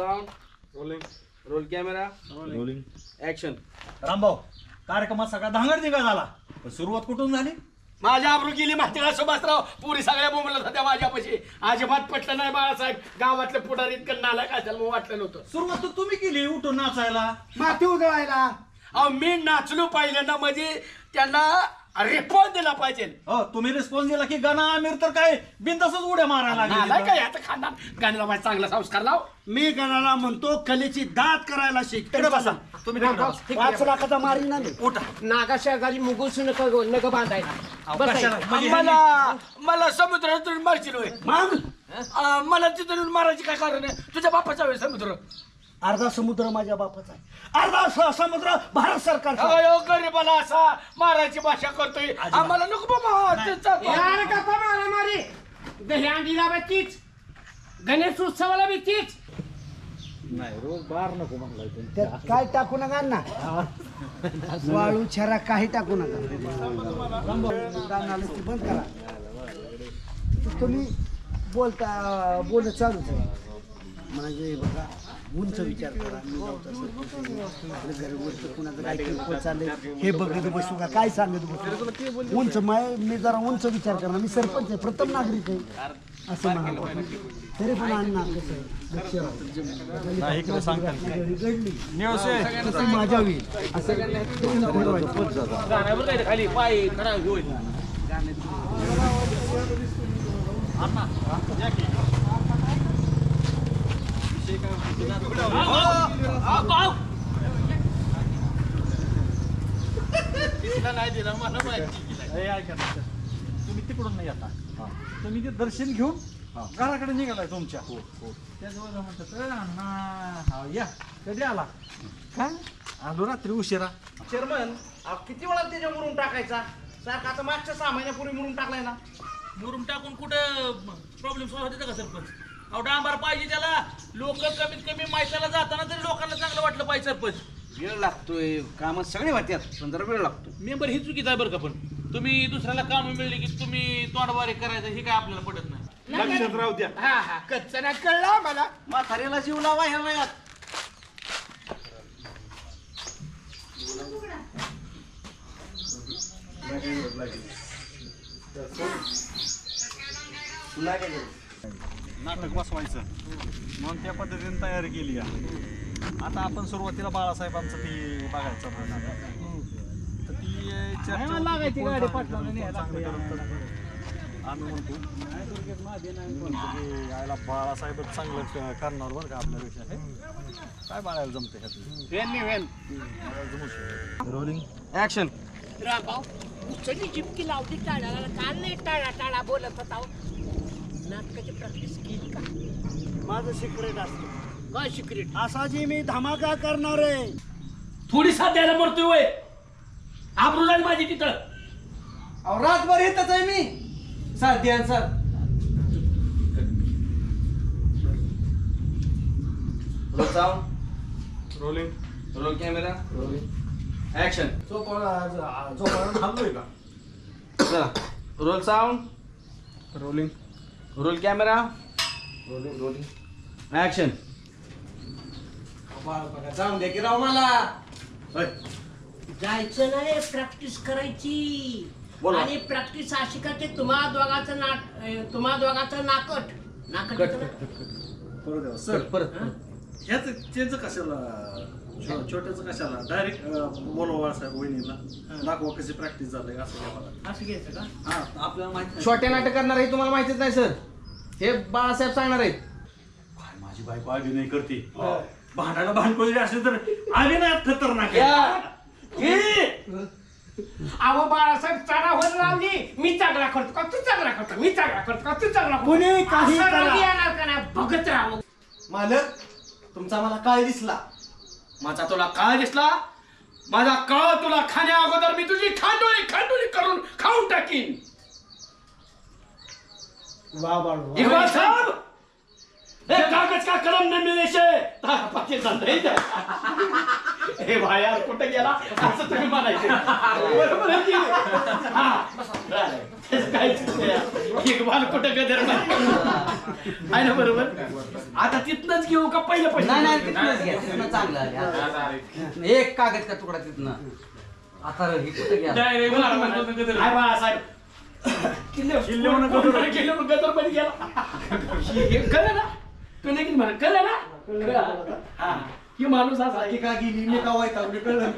Sound rolling roll camera rolling action Rambhau कार्यक्रमात सगळा धांगड झाला. पण सुरुवात कुठून झाली? माझ्या आबरू गेली माहिती का सुभाषराव? पुरी सगळ्या बोंबलत होत्या माझ्यापाशी. अजिबात पटलं नाही बाळासाहेब. गावातले पुढारी इतकं नाला काय त्याला मग वाटलं नव्हतं. सुरुवात तर तुम्ही केली उठून नाचायला. माती उधळायला. अहो मी नाचलो पहिल्यांदा म्हणजे त्यांना रिस्पॉन्स दिला पाहिजे. हो तुम्ही रिस्पॉन्स दिला की गणा आमिर तर काय बिंदासच उड्या मारायला लागले काय आता खानदान? गाण्याला माझा चांगला संस्कार लाव. मी गणाला म्हणतो कलेची दात करायला शिक. तिकडे बसा. तुम्ही तिकडे बसा. पाच लाखाचा मारी ना मी. उठा. नागा शेजारी मुगुस नका नग बांधायला? म्हणजे मला मला समुद्रात तुम्ही मारशील होय. मग? अं, मला तिथून मारायची काय कारण आहे? तुझ्या बापाचा वेळ समुद्र. अर्धा समुद्र माझ्या बापाचा आहे. अर्धा स- समुद्र भारत सरकारचा आहे. अयो गरीबाला असा मारायची भाषा करतोय. आम्हाला नको बाबा त्याचा यार गप्पा मारा मारी. दह्यांडीला बी तीच. गणेश उत्सवाला बी तीच. त्यात काय टाकू नका ना वाळू छरा काही टाकू नका. ती बंद करा. तुम्ही बोलता बोलत चालूच आहे. म्हणजे बघा उंच विचार करा. मी गावचा सरपंच आहे. आपल्या घरावरचं कुणाचं काय किरकोळ चाललंय हे बघत बसू का? काय सांगत बसू? उंच माय मी जरा उंच विचार करणार. मी सरपंच आहे प्रथम नागरिक आहे. असं म्हणा तरी पण अण्णा कसं आहे. लक्ष घडली माझ्या होईल असं. ठरवायचं. खाली पाय खडा होईल हे ऐका तुम्ही तिकडून नाही आता तुम्ही ते दर्शन घेऊन घराकडे निघालाय तुमच्या त्याजवळ म्हणतात या कधी आला काय आलो रात्री उशिरा चेअरमन किती वेळा त्याच्या मुरून टाकायचा? सारखा आता मागच्या सहा महिन्यापूर्वी मुरून टाकलाय ना. मुरून टाकून कुठं प्रॉब्लेम सॉल्व्ह होते का सरपंच? अहो डांबार पाहिजे त्याला. लोक कमीत कमी माहितीला जाताना तरी लोकांना चांगलं वाटलं पाहिजे सरपंच. वेळ लागतोय. कामं सगळे होत्यात पण जरा वेळ लागतो. मेंबर ही चुकीचं आहे बरं का पण. तुम्ही दुसऱ्याला काम मिळली की तुम्ही तोंडवारी करायचं हे काय आपल्याला पडत नाही. लक्षात राहू द्या. हा हा. कच्चं नाही कळलं मला. म्हाताऱ्याला जीव लावा ह्या वयात. नाटक बसवायचं. म्हणून त्या पद्धतीने तयारी केली आहे आता आपण सुरुवातीला बाळासाहेबांचं ती बघायचं म्हणणार तर ती चर्चा होती की लागायची कोण गाडी चांगलं पाटलाला करेल, न्यायला कोण चांगलं करेल तर आम्ही म्हणतो. म्हणतो की यायला बाळासाहेबच चांगलं क- करणार बरं का आपल्यापेक्षा हे? काय बाळायला जमते रोलिंग ऍक्शन रामभाऊ उचलली चिपकी लावली टाळाला काल नाही टाळा टाळा बोलत होता. नाटकाची प्रॅक्टिस केली का? माझं सिक्रेट असतं. काय सिक्रेट असा जी मी धमाका करणार आहे. थोडी साथ द्यायला मरतोय वय आबरू जाईल माझी तिथं. अहो रातभर येतच आहे मी. साथ द्या sir. Roll sound rolling roll camera action हल्लोय का? चला roll sound rolling roll camera rolling rolling action जाऊन द्या की राव मला. होय. जायचं नाही प्रॅक्टिस करायची. बोला. आणि प्रॅक्टिस अशी करते तुम्हा दोघाचं नाट अं, तुम्हा दोघाचं नाकट. नाकट येतं ना? सर. परत. ह्याच त्याचं कशाला? छोट्याचं कशाला? डायरेक्ट बोलवा बाळासाहेब वहिनीला. दाखवा कशी प्रॅक्टिस झालंय असं बघा. असं घ्यायचं का? हा आपल्याला माहिती छोट्या नाटक करणार आहे तुम्हाला माहितीच नाही सर. हे बाळासाहेब सांगणार आहेत. काय माझी बायको अभिनय करते. भांडायला भांडकोळी असली तर अभिनयात खतरनाक आहे. अहो बाळासाहेब चढावर लावली. मी चांगला करतो का? तू चांगला करतो. मी चांगला करतो का? तू चांगला करतो? कुणी काही असं करा. राग येणार का नाही? बघत राहावं मालक तुमचा मला काय दिसला? माझा तुला काळ दिसला माझा काळ तुला खाण्या अगोदर मी तुझी खांडोळी खांडोळी करून खाऊन टाकीन. वा बाळू इकबाल साहब! ये कागज का कलम नहीं मिलने से तारा पाके धंदा ही भाई यार कुठे गेला? असं तुम्ही म्हणायचे. बरोबर आहे की? हा. त्याचं काय? इकबाल कुठं गदर आहे ना बरोबर? आता तिथनच घेऊ का पहिलं नाही पहिलं नाही तिथनंच घ्या. तिथनं चांगलं आहे. आता. एक कागद का तुकडा तिथनं? आता हे कुठं घ्या म्हणतो ना गदर. मध्ये गेला? हे कळलं ना? तू नाही म्हणा? कळलं ना? कळलं. हा. ही माणूस असा आहे. का गेली? मी का वाईट कळलं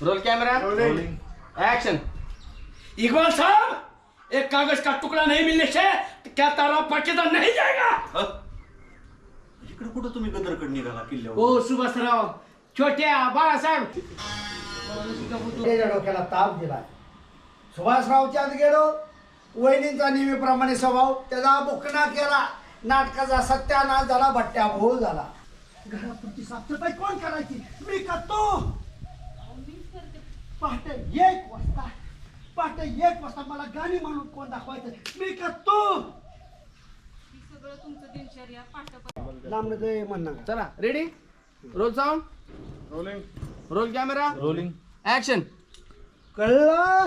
रोल कॅमेरा. ऍक्शन इकबाल साहब एक कागज का टुकड़ा नहीं मिलने से क्या तारा पाकिस्तान नहीं जाएगा इकडे कुठं तुम्ही गदरकडे निघाला किल्ल्यावर? ओ सुभाषराव. छोट्या बाळासाहेब. त्याच्या डोक्याला ताप दिलाय. सुभाषरावच्या आत गेलो. वहिनींचा नेहमीप्रमाणे स्वभाव. त्याचा बुकना केला. नाटकाचा सत्यानाश झाला भट्ट्या भोळ झाला. घरापुरती साफसफाई कोण करायची? मी करतो. पहाटे एक वाजता पहाटे एक वाजता मला गाणी म्हणून कोण दाखवायचं? मी करतो. सगळं तुमचं दिनचर्या लांबलं म्हणणं चला ready roll sound rolling roll camera rolling action कळलं?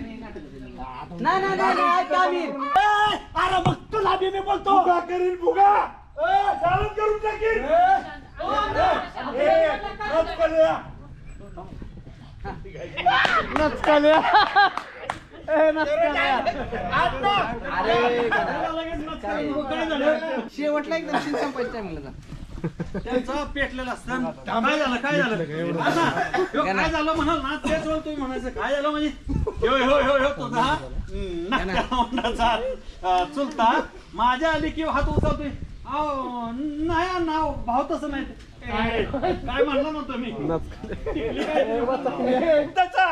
नाही नाही नाही नाही, ऐका आम्ही. ए, अरे मग तुला बी मी बोलतो. फुगा करीन फुगा चालत करून टाकीन. शेवटला एकदम सीन संपायचं टायमिंगला त्यांचा पेटलेला असतं. काय झालं काय झालं? ह्यो काय झालं म्हणाल ना? तेच वेळ तुम्ही म्हणायचं. काय झालं म्हणजे? ह्यो ह्यो ह्यो ह्यो तुझा नाकावंडाचा, अं, चुलता माझ्या आली की हात उचलतोय. अहो नाही अण्णा अहो, भाव तसं नाही. काय? काय म्हणलं नव्हतं मी? त्याचा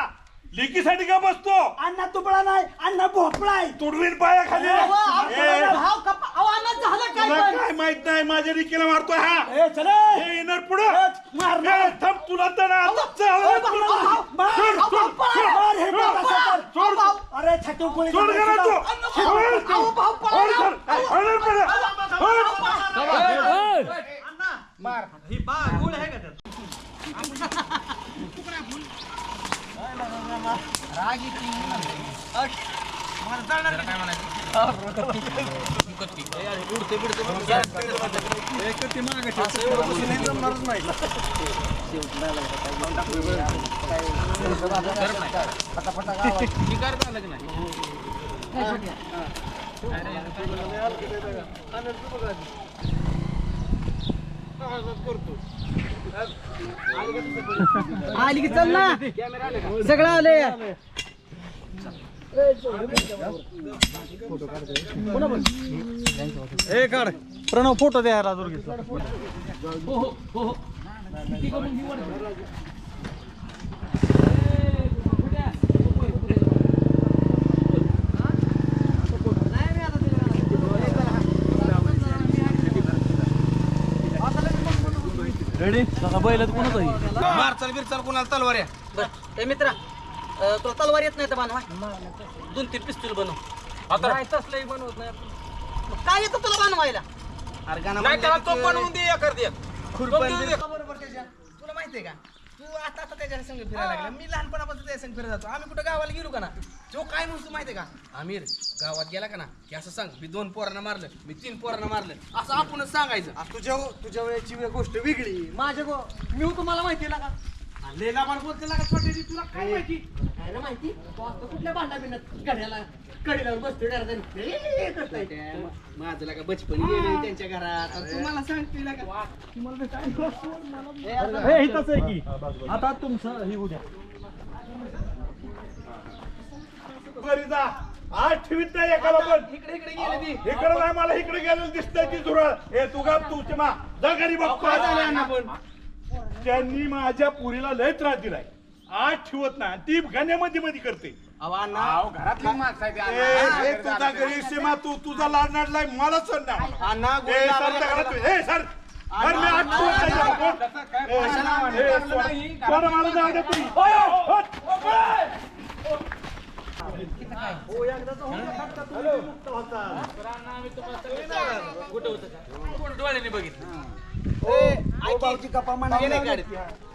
लेकीसाठी का बसतो? अण्णा तुपडा नाही अण्णा भोपळा आहे. तुडवीन पाया खाली. भाव कपा अण्णा झालं काय तुला पण? काय माहीत नाही माझ्या लेकीला मारतोय हा ए, चले. हे येणार पुढं मारणार. ए, थांब तुला तर ना आता चावलं अहो, तुला. अहो, मार, सोड, अहो, सोड, पळा, सोड, मार, हे सोड, बघ, असं कर. सोड. अरे छटू सोड गेला तू. सोड, अहो, भाऊ, पळा सोड. सोड. सोड. आली की चल ना. सगळं आले ए काढ. प्रणव फोटो द्यायला दुर्गेचा रेडी तसा बैलात कोणच आहे? मारचाल बिरचाल कोणाला तलवार ए मित्रा अं, तुला तलवार येत नाही तर बनवा. दोन तीन पिस्तूल बनव. आता नाही तसलंही बनवत नाही मग काय येतं तुला बनवायला? अरे गाणं तो बनवून दे बरोबर त्याच्या? तुला माहितीये का? तू आता आता त्याच्या संग फिरायला लागला. मी लहानपणापासून त्याच्या संग फिरत जातो. आम्ही कुठं गावाला गेलो का ना? जो काय म्हणतो माहितीये का? आमिर गावात गेला का ना? की असं सांग मी दोन पोरांना मारलं मी तीन पोरांना मारलं. असं आपणच सांगायचं. तुझ्या तुझ्या वेळेची गोष्ट वेगळी. माझ्या गो- मी तुम्हाला माहिती आहे का? लेला पण बोलते तुला काय माहिती? काय रे माहिती? तो असतो कुठल्या भांडा बिंडात कड्याला कडेला बसतो करताय. माझं लागा बचपन गेले त्यांच्या घरात. तुम्हाला सांगते लागा हे इथंच आहे की. आता तुमचं हे उद्या बरी जा. आज ठेवीत नाही एकाला पण. इकडे इकडे गेले ती. इकडे नाही मला इकडे गेलेलं दिसतंय ती झुरळ हे तू गा तू मा. जा घरी बघतो त्यांनी माझ्या पुरीला लय त्रास दिलाय. आज ठेवत नाही ती गाण्यामध्ये मध्ये करते. अहो अण्णा. अहो, घरातली माणसं आहे ती अण्णा. ए, ए, तुझा घरी सीमा तू तुझा लाड नाडलाय मला सण. अण्णा सर, ए, मी नाही जाणार, कोण? ए, ए, सोडा- सोडा मला जाऊ दे तुम्ही. ओय, ओय, ओय. गप्पा. गाडीत.